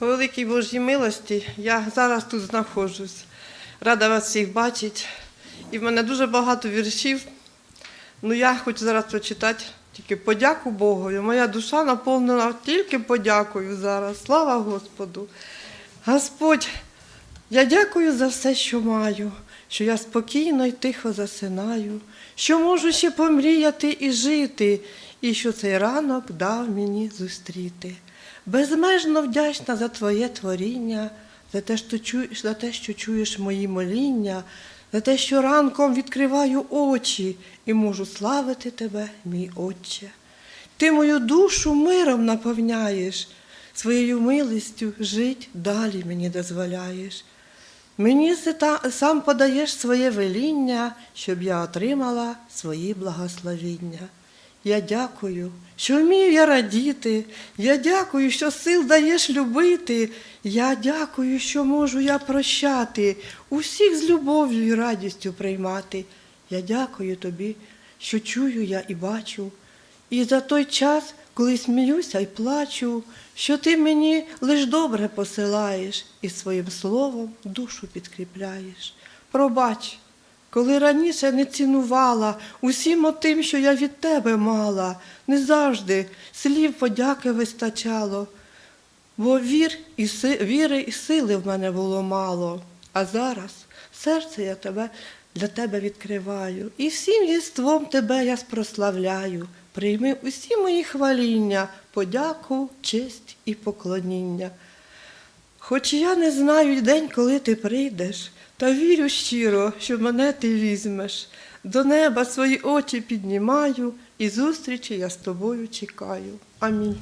По великій Божій милості я зараз тут знаходжусь. Рада вас всіх бачити. І в мене дуже багато віршів. Ну я хочу зараз прочитати тільки подяку Богу. Моя душа наповнена тільки подякою зараз. Слава Господу. Господь, я дякую за все, що маю, що я спокійно і тихо засинаю, що можу ще помріяти і жити, і що цей ранок дав мені зустріти. Безмежно вдячна за Твоє творіння, за те, що чуєш, за те, що чуєш мої моління, за те, що ранком відкриваю очі і можу славити Тебе, мій Отче. Ти мою душу миром наповняєш, своєю милістю жить далі мені дозволяєш. Мені сам подаєш своє веління, щоб я отримала свої благословіння. Я дякую, що вмію я радіти. Я дякую, що сил даєш любити. Я дякую, що можу я прощати, усіх з любов'ю і радістю приймати. Я дякую тобі, що чую я і бачу. І за той час, коли сміюся і плачу, що ти мені лиш добре посилаєш і своїм словом душу підкріпляєш. Пробач, коли раніше не цінувала усім отим, що я від тебе мала, не завжди слів подяки вистачало, бо вір і си, віри і сили в мене було мало. А зараз серце я тебе для тебе відкриваю, і всім єством тебе я спрославляю. Прийми усі мої хваління, подяку, честь і поклоніння. Хоч я не знаю день, коли ти прийдеш, та вірю щиро, що мене ти візьмеш. До неба свої очі піднімаю, і зустрічі я з тобою чекаю. Амінь.